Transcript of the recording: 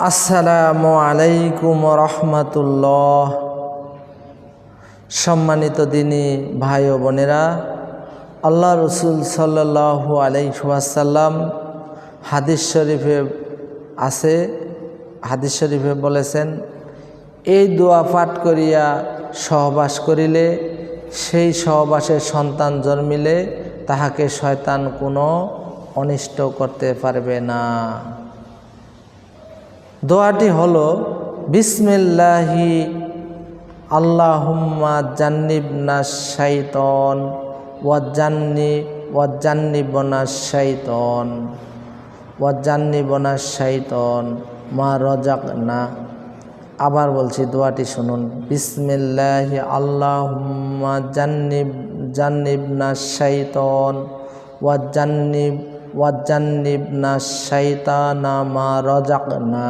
আসসালামু আলাইকুম রহমতুল্লাহ। সম্মানিত দিনী ভাই ও বোনেরা, আল্লাহ রসুল সাল্লাহু আলাইসাল্লাম হাদিস শরীফে আছে। হাদিস শরীফে বলেছেন, এই দোয়া পাঠ করিয়া সহবাস করিলে, সেই সহবাসের সন্তান জন্মিলে তাহাকে শয়তান কোনো অনিষ্ট করতে পারবে না। দোয়াটি হলো, বিসমিল্লাহি আল্লাহুম্মা জান্নিবনা শাইতন ওয়াজান্নি ওয়াজান্নিবনা শাইতন ওয়াজান্নিবনা শাইতন মা রজাক না আবার বলছি, দোয়াটি শুনুন, বিসমিল্লাহি আল্লাহুম্মা জান্নিব, জান্নিবনা শাইতন ওয়াজান্নিব ওয়াজান্নিবনা শাইতানা মা রজাকনা